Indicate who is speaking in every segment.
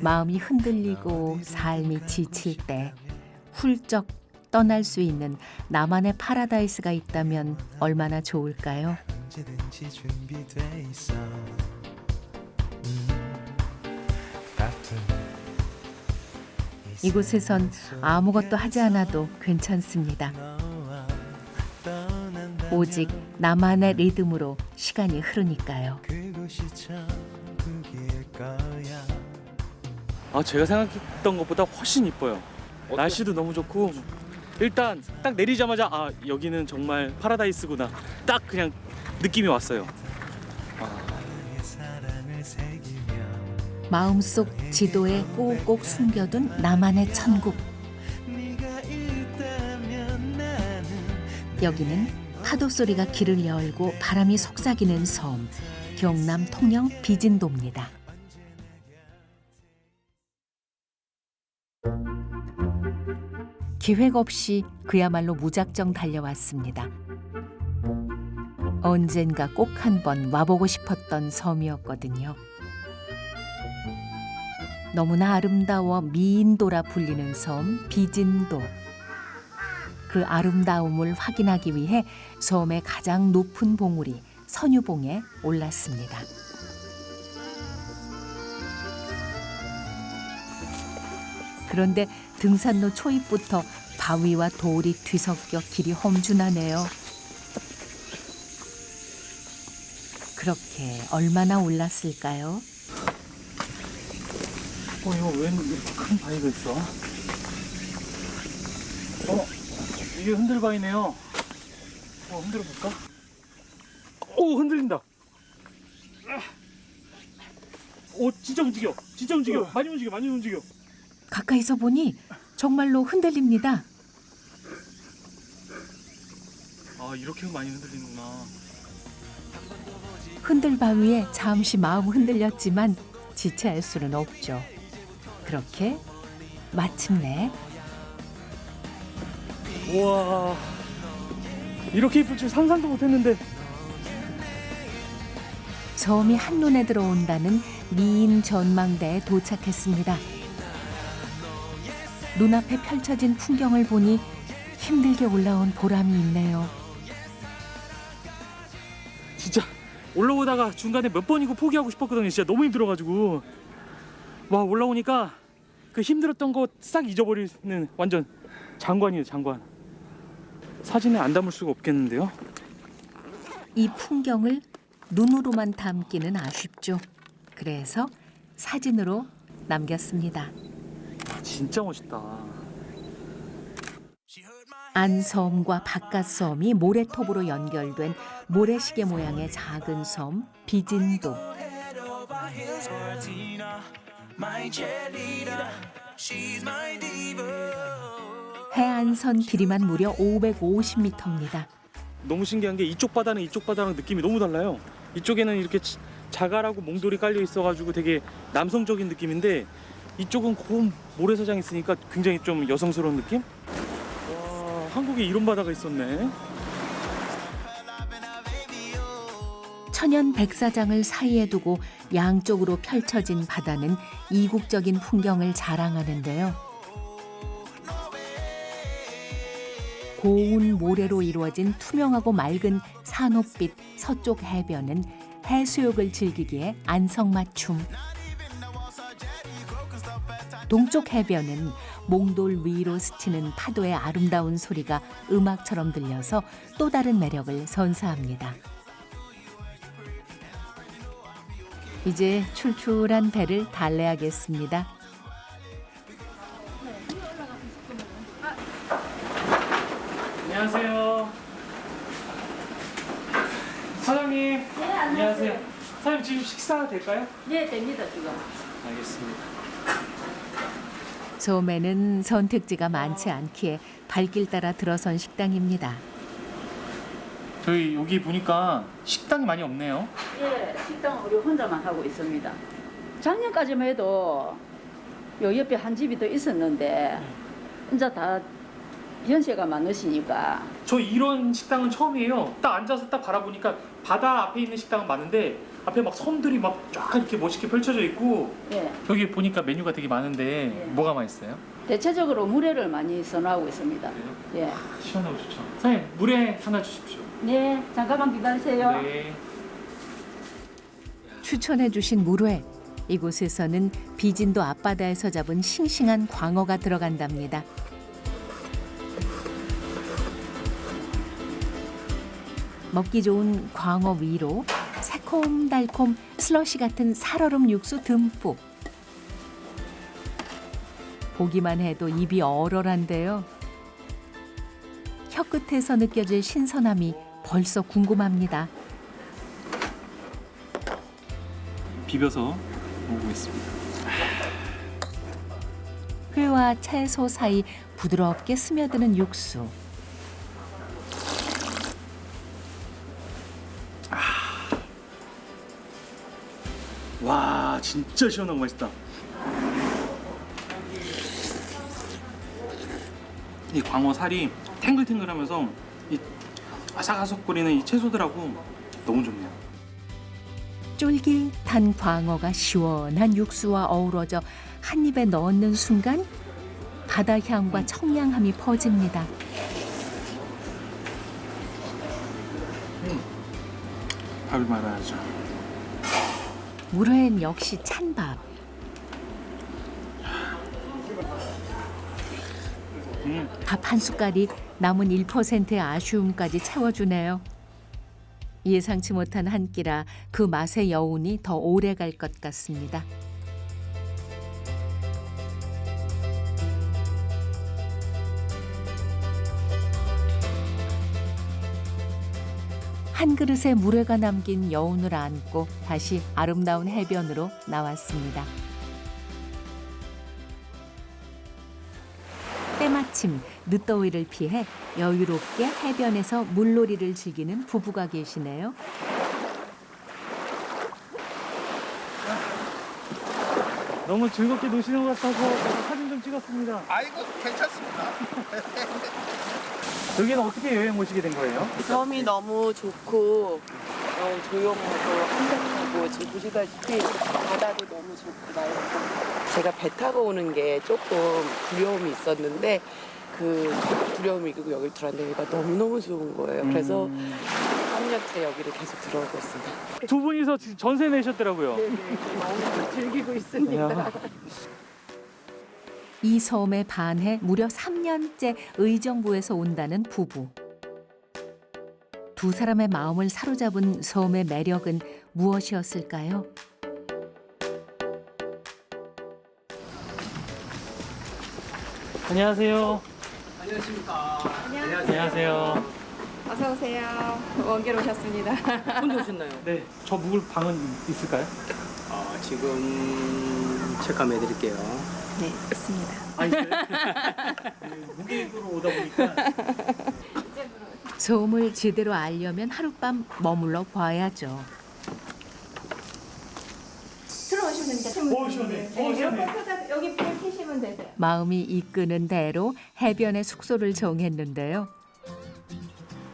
Speaker 1: 마음이 흔들리고 삶이 지칠 때 훌쩍 떠날 수 있는 나만의 파라다이스가 있다면 얼마나 좋을까요?
Speaker 2: 언제든지 준비돼 있어 음, 바쁜 이
Speaker 1: 이곳에선 아무것도 하지 않아도 괜찮습니다.
Speaker 2: 너와
Speaker 1: 오직 나만의 리듬으로 시간이 흐르니까요.
Speaker 3: 아 제가 생각했던 것보다 훨씬 이뻐요. 날씨도 너무 좋고 일단 딱 내리자마자 아 여기는 정말 파라다이스구나. 딱 그냥 느낌이 왔어요.
Speaker 1: 마음속 지도에 꼭꼭 숨겨둔 나만의 천국. 여기는 파도 소리가 길을 열고 바람이 속삭이는 섬 경남 통영 비진도입니다. 기획 없이 그야말로 무작정 달려왔습니다. 언젠가 꼭 한번 와보고 싶었던 섬이었거든요. 너무나 아름다워 미인도라 불리는 섬 비진도. 그 아름다움을 확인하기 위해 섬의 가장 높은 봉우리 선유봉에 올랐습니다. 그런데 등산로 초입부터 바위와 돌이 뒤섞여 길이 험준하네요. 그렇게 얼마나 올랐을까요?
Speaker 3: 어 이거 웬 이렇게 큰 바위가 있어? 어 이게 흔들바위네요. 어 흔들어 볼까? 오 흔들린다. 오 진짜 움직여. 진짜 움직여. 많이 움직여. 많이 움직여.
Speaker 1: 가까이서 보니 정말로 흔들립니다.
Speaker 3: 아 이렇게 많이 흔들리는구나.
Speaker 1: 흔들 바위에 잠시 마음 흔들렸지만 지체할 수는 없죠. 그렇게 마침내
Speaker 3: 우와 이렇게 이쁠 줄 상상도 못했는데
Speaker 1: 섬이 한눈에 들어온다는 미인 전망대에 도착했습니다. 눈앞에 펼쳐진 풍경을 보니 힘들게 올라온 보람이 있네요.
Speaker 3: 진짜 올라오다가 중간에 몇 번이고 포기하고 싶었거든요. 진짜 너무 힘들어가지고 와 올라오니까 그 힘들었던 거 싹 잊어버리는 완전 장관이에요 장관. 사진에 안 담을 수가 없겠는데요.
Speaker 1: 이 풍경을 눈으로만 담기는 아쉽죠. 그래서 사진으로 남겼습니다.
Speaker 3: 진짜 멋있다.
Speaker 1: 안섬과 바깥섬이 모래톱으로 연결된 모래시계 모양의 작은 섬 비진도. 해안선 길이만 무려 550m입니다.
Speaker 3: 너무 신기한 게 이쪽 바다는 이쪽 바다랑 느낌이 너무 달라요. 이쪽에는 이렇게 치- 자갈하고 몽돌이 깔려 있어가지고 되게 남성적인 느낌인데 이쪽은 고운 모래사장 있으니까 굉장히 좀 여성스러운 느낌? 와 한국에 이런 바다가 있었네.
Speaker 1: 천연 백사장을 사이에 두고 양쪽으로 펼쳐진 바다는 이국적인 풍경을 자랑하는데요. 고운 모래로 이루어진 투명하고 맑은 산호빛 서쪽 해변은 해수욕을 즐기기에 안성맞춤. 동쪽 해변은 몽돌 위로 스치는 파도의 아름다운 소리가 음악처럼 들려서 또 다른 매력을 선사합니다. 이제 출출한 배를 달래야겠습니다.
Speaker 3: 안녕하세요. 사장님. 안녕하세요. 사장님 지금 식사 될까요?
Speaker 4: 네, 됩니다, 지금.
Speaker 3: 알겠습니다.
Speaker 1: 섬에는 선택지가 많지 않기에 발길 따라 들어선 식당입니다.
Speaker 3: 저희 여기 보니까 식당이 많이 없네요.
Speaker 4: 예, 식당은 우리 혼자만 하고 있습니다. 작년까지만 해도 요 옆에 한 집이 더 있었는데 이제 다 연세가 많으시니까
Speaker 3: 저 이런 식당은 처음이에요. 딱 앉아서 딱 바라보니까 바다 앞에 있는 식당은 많은데 앞에 막 섬들이 막 쫙 이렇게 멋있게 펼쳐져 있고
Speaker 4: 예,
Speaker 3: 여기 보니까 메뉴가 되게 많은데
Speaker 4: 네.
Speaker 3: 뭐가 맛있어요?
Speaker 4: 대체적으로 물회를 많이 선호하고 있습니다. 예.
Speaker 3: 시원하고 좋죠. 사장님 물에 하나 주십시오.
Speaker 4: 네, 잠깐만 기다리세요.
Speaker 3: 네.
Speaker 1: 추천해주신 물회. 이곳에서는 비진도 앞바다에서 잡은 싱싱한 광어가 들어간답니다. 먹기 좋은 광어 위로 새콤달콤 슬러시 같은 살얼음 육수 듬뿍. 보기만 해도 입이 얼얼한데요. 혀끝에서 느껴질 신선함이 벌써 궁금합니다.
Speaker 3: 비벼서 먹어보겠습니다.
Speaker 1: 회와 채소 사이 부드럽게 스며드는 육수.
Speaker 3: 진짜 시원하고 맛있다. 이 광어 살이 탱글탱글하면서 이 아삭아삭거리는 이 채소들하고 너무 좋네요.
Speaker 1: 쫄깃한 광어가 시원한 육수와 어우러져 한 입에 넣는 순간 바다 향과 청량함이 퍼집니다.
Speaker 3: 밥을 말아야죠.
Speaker 1: 물회엔 역시 찬밥.
Speaker 3: 음.
Speaker 1: 밥한 숟갈이 남은 1%의 아쉬움까지 채워주네요. 예상치 못한 한 끼라 그 맛의 여운이 더 오래 갈 것 같습니다. 한 그릇의 물회가 남긴 여운을 안고 다시 아름다운 해변으로 나왔습니다. 때마침 늦더위를 피해 여유롭게 해변에서 물놀이를 즐기는 부부가 계시네요.
Speaker 3: 너무 즐겁게 노시는 것 같아서 사진 좀 찍었습니다.
Speaker 5: 아이고 괜찮습니다.
Speaker 3: 여기는 어떻게 여행 오시게 된 거예요?
Speaker 6: 섬이 너무 좋고 어, 조용하고 한적하고 지금 보시다시피 바다도 너무 좋고 맑고 제가 배 타고 오는 게 조금 두려움이 있었는데 그 두려움이 이기고 여기 들어왔는데 여기가 너무너무 좋은 거예요. 그래서
Speaker 3: 음.
Speaker 6: 3년째 여기를 계속 들어오고 있습니다.
Speaker 3: 두 분이서 전세 내셨더라고요.
Speaker 6: 네네, 너무 즐기고 있습니다.
Speaker 3: 야.
Speaker 1: 이 섬에 반해 무려 3년째 의정부에서 온다는 부부. 두 사람의 마음을 사로잡은 섬의 매력은 무엇이었을까요?
Speaker 3: 안녕하세요. 안녕하십니까. 안녕하세요.
Speaker 7: 어서 오세요. 원기로 오셨습니다.
Speaker 6: 혼자 오셨나요?
Speaker 3: 네, 저 묵을 방은 있을까요?
Speaker 8: 어, 지금 체크함 해드릴게요.
Speaker 7: 네, 있습니다.
Speaker 3: 아니, 그 무계획으로 오다 보니까
Speaker 1: 섬을 제대로 알려면 하룻밤 머물러 봐야죠.
Speaker 7: 들어오시면.
Speaker 3: 어, 시원해.
Speaker 7: 네,
Speaker 3: 어, 시원해.
Speaker 7: 에어컨 켜서 여기 불 켜시면 되세요.
Speaker 1: 마음이 이끄는 대로 해변에 숙소를 정했는데요.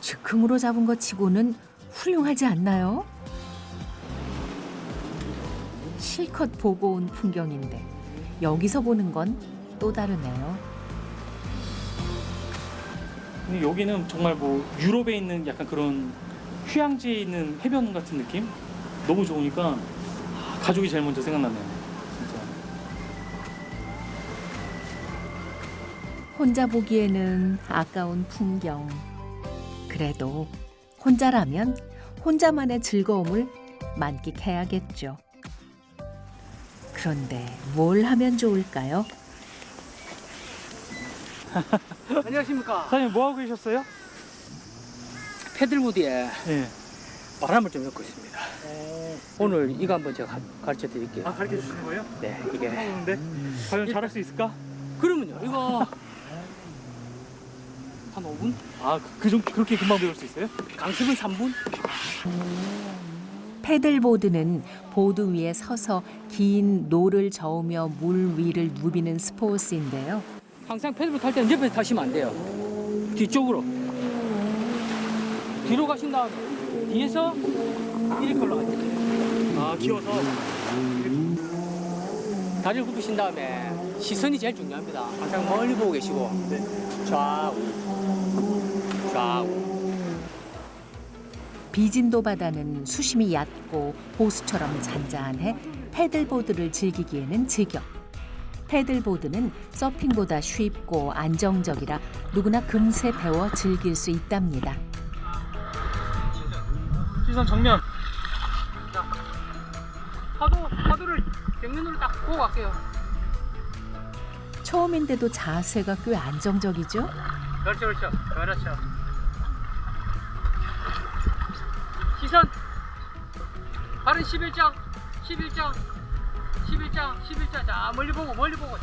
Speaker 1: 즉흥으로 잡은 것 치고는 훌륭하지 않나요? 실컷 보고 온 풍경인데 여기서 보는 건 또 다르네요.
Speaker 3: 근데 여기는 정말 뭐 유럽에 있는 약간 그런 휴양지에 있는 해변 같은 느낌? 너무 좋으니까 아, 가족이 제일 먼저 생각나네요. 진짜.
Speaker 1: 혼자 보기에는 아까운 풍경. 그래도 혼자라면 혼자만의 즐거움을 만끽해야겠죠. 그런데 뭘 하면 좋을까요?
Speaker 8: 안녕하십니까.
Speaker 3: 사장님 뭐 하고 계셨어요?
Speaker 8: 패들보드에
Speaker 3: 네.
Speaker 8: 바람을 좀 넣고 있습니다. 오늘 이거 한번 제가 가르쳐 드릴게요.
Speaker 3: 아 가르쳐 주시는 거예요?
Speaker 8: 네, 이게.
Speaker 3: 하는데 과연 잘할 수 있을까?
Speaker 8: 그러면요, 이거 한 5분?
Speaker 3: 아, 그, 그 정도 그렇게 금방 배울 수 있어요?
Speaker 8: 강습은 3분?
Speaker 1: 패들보드는 보드 위에 서서 긴 노를 저으며 물 위를 누비는 스포츠인데요.
Speaker 8: 항상 패드를 탈 때는 옆에 타시면 안 돼요. 뒤쪽으로. 뒤로 가신 다음에 뒤에서 이렇게 올라가야 돼요.
Speaker 3: 아 기어서
Speaker 8: 다리를 굽히신 다음에 시선이 제일 중요합니다. 항상 멀리 보고 계시고 좌우 좌우
Speaker 1: 비진도 바다는 수심이 얕고 호수처럼 잔잔해 패들보드를 즐기기에는 제격. 패들보드는 서핑보다 쉽고 안정적이라 누구나 금세 배워 즐길 수 있답니다.
Speaker 3: 시선 정면.
Speaker 8: 파도 파도를 정면으로 딱 보고 갈게요.
Speaker 1: 처음인데도 자세가 꽤 안정적이죠?
Speaker 8: 그렇죠 그렇죠 그렇죠. 시선. 발은 11장 11장 11장 11장 자 멀리 보고 멀리 보고.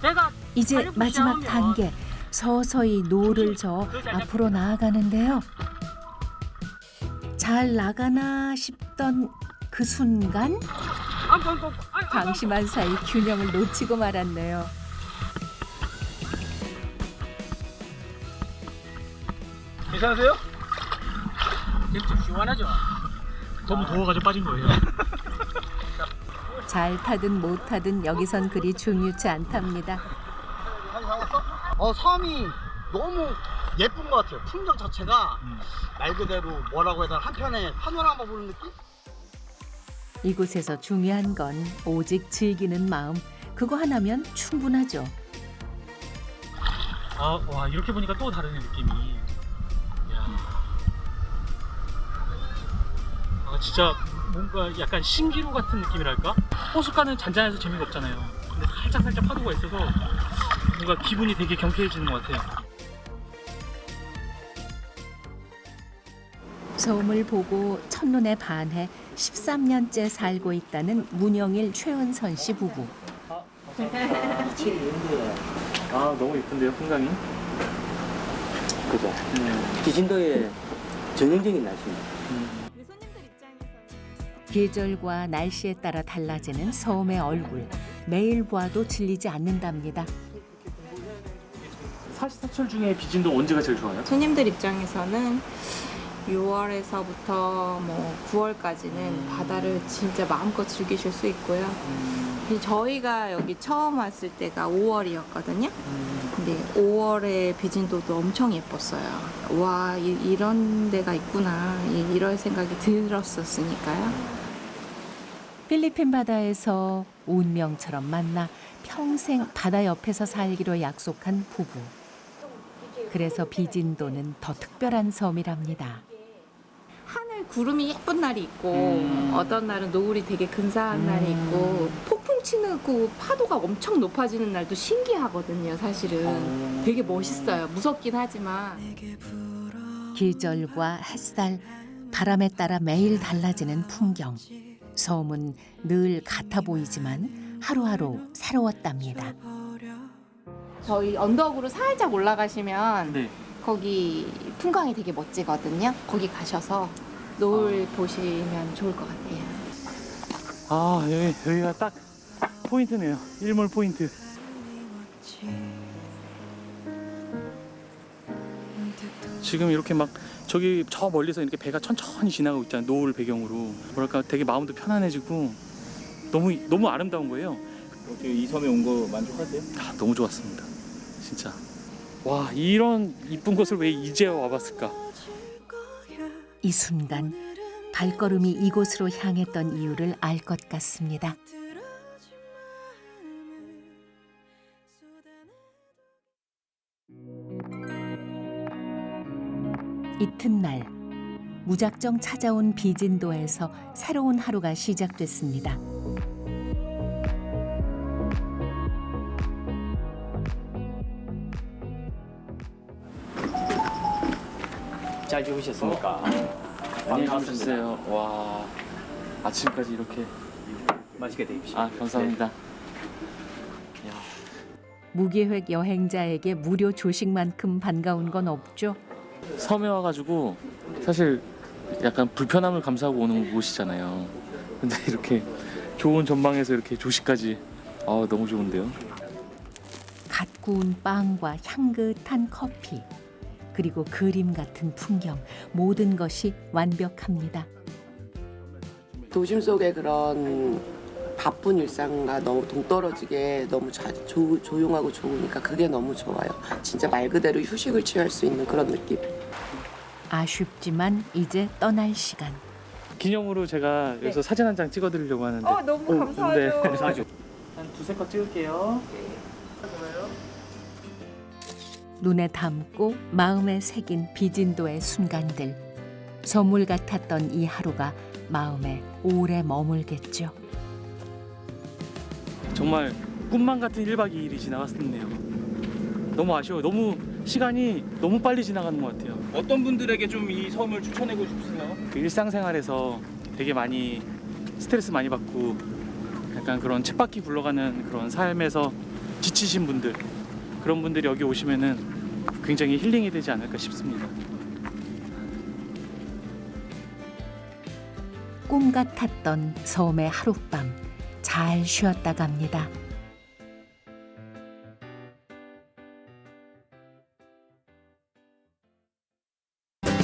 Speaker 8: 배가
Speaker 1: 이제 마지막 단계. 서서히 노를 저 앞으로 나아가는데요. 잘 나가나 싶던 그 순간 방심한 사이 균형을 놓치고 말았네요.
Speaker 3: 괜찮으세요?
Speaker 8: 좀 시원하죠.
Speaker 3: 너무 더워가지고 빠진 거예요.
Speaker 1: 잘 타든 못 타든 여기선 그리 중요치 않답니다.
Speaker 5: 어, 섬이 너무 예쁜 것 같아요. 풍경 자체가 말 그대로 뭐라고 해야 되나 한편의 파노라마 보는 느낌?
Speaker 1: 이곳에서 중요한 건 오직 즐기는 마음. 그거 하나면 충분하죠.
Speaker 3: 아, 와 이렇게 보니까 또 다른 느낌이. 진짜 뭔가 약간 신기루 같은 느낌이랄까? 호숫가는 잔잔해서 재미가 없잖아요. 근데 살짝 살짝 파도가 있어서 뭔가 기분이 되게 경쾌해지는 것 같아요.
Speaker 1: 소음을 보고 첫눈에 반해 13년째 살고 있다는 문영일 최은선 씨 부부.
Speaker 3: 아 너무 예쁜데요 풍광이?
Speaker 8: 그죠. 기진도의 전형적인 날씨입니다.
Speaker 1: 계절과 날씨에 따라 달라지는 섬의 얼굴. 매일 봐도 질리지 않는답니다.
Speaker 3: 사시사철 중에 비진도 언제가 제일 좋아요?
Speaker 7: 손님들 입장에서는 6월에서부터 뭐 9월까지는 바다를 진짜 마음껏 즐기실 수 있고요. 근데 저희가 여기 처음 왔을 때가 5월이었거든요. 근데 5월에 비진도도 엄청 예뻤어요. 와 이, 런 데가 있구나 이, 이럴 생각이 들었었으니까요.
Speaker 1: 필리핀 바다에서 운명처럼 만나 평생 바다 옆에서 살기로 약속한 부부. 그래서 비진도는 더 특별한 섬이랍니다.
Speaker 7: 하늘 구름이 예쁜 날이 있고 어떤 날은 노을이 되게 근사한 날이 있고 폭풍 치는 그 파도가 엄청 높아지는 날도 신기하거든요 사실은 되게 멋있어요 무섭긴 하지만
Speaker 1: 계절과 햇살, 바람에 따라 매일 달라지는 풍경. 섬은 늘 같아 보이지만 하루하루 새로웠답니다.
Speaker 7: 저희 언덕으로 살짝 올라가시면
Speaker 3: 네.
Speaker 7: 거기 풍광이 되게 멋지거든요 거기 가셔서 노을 보시면 좋을 것 같아요
Speaker 3: 아 여기 여기가 딱 포인트네요. 일몰 포인트. 지금 이렇게 막 저기 저 멀리서 이렇게 배가 천천히 지나가고 있잖아요. 노을 배경으로 뭐랄까 되게 마음도 편안해지고 너무 너무 아름다운 거예요.
Speaker 9: 이 섬에 온 거 만족하세요?
Speaker 3: 아, 너무 좋았습니다. 진짜. 와 이런 이쁜 곳을 왜 이제 와봤을까?
Speaker 1: 이 순간 발걸음이 이곳으로 향했던 이유를 알 것 같습니다. 이튿날 무작정 찾아온 비진도에서 새로운 하루가 시작됐습니다.
Speaker 8: 잘 주무셨습니까?
Speaker 3: 안녕히 주무셨어요. 와 아침까지 이렇게
Speaker 8: 맛있게 드십시오.
Speaker 3: 아 감사합니다.
Speaker 1: 무계획 여행자에게 무료 조식만큼 반가운 건 없죠.
Speaker 3: 섬에 와가지고 사실 약간 불편함을 감수하고 오는 곳이잖아요. 근데 이렇게 좋은 전망에서 이렇게 조식까지 아 너무 좋은데요.
Speaker 1: 갓 구운 빵과 향긋한 커피 그리고 그림 같은 풍경 모든 것이 완벽합니다.
Speaker 6: 도심 속의 그런 바쁜 일상과 너무 동떨어지게 너무 자, 조, 조용하고 좋으니까 그게 너무 좋아요. 진짜 말 그대로 휴식을 취할 수 있는 그런 느낌.
Speaker 1: 아쉽지만 이제 떠날 시간.
Speaker 3: 기념으로 제가 여기서 사진 한 장 찍어드리려고 하는데.
Speaker 7: 어 너무 감사하죠.
Speaker 3: 네. 한 두세 컷 찍을게요.
Speaker 1: 눈에 담고 마음에 새긴 비진도의 순간들. 선물 같았던 이 하루가 마음에 오래 머물겠죠.
Speaker 3: 정말 꿈만 같은 1박 2일이 지나갔었네요. 너무 아쉬워요. 너무 시간이 너무 빨리 지나가는 것 같아요.
Speaker 9: 어떤 분들에게 좀 이 섬을 추천하고 싶으세요?
Speaker 3: 그 일상생활에서 되게 많이 스트레스 많이 받고 약간 그런 쳇바퀴 굴러가는 그런 삶에서 지치신 분들 그런 분들이 여기 오시면은 굉장히 힐링이 되지 않을까 싶습니다.
Speaker 1: 꿈 같았던 섬의 하룻밤 잘 쉬었다 갑니다.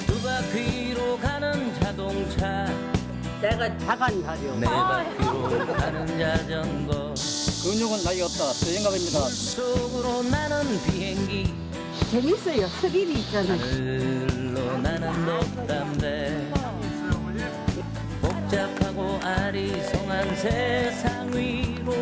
Speaker 10: 두 바퀴로 가는 자동차
Speaker 4: 내가 자간 가죠.
Speaker 10: 네 바퀴로 가는 자전거
Speaker 8: 근육은 나이 없다. 수행갑입니다.
Speaker 10: 속으로 나는 비행기
Speaker 4: 재밌어요. 스릴이 있잖아요.
Speaker 10: 하늘로 나는 높담배 복잡하고 아리송한 세상 위로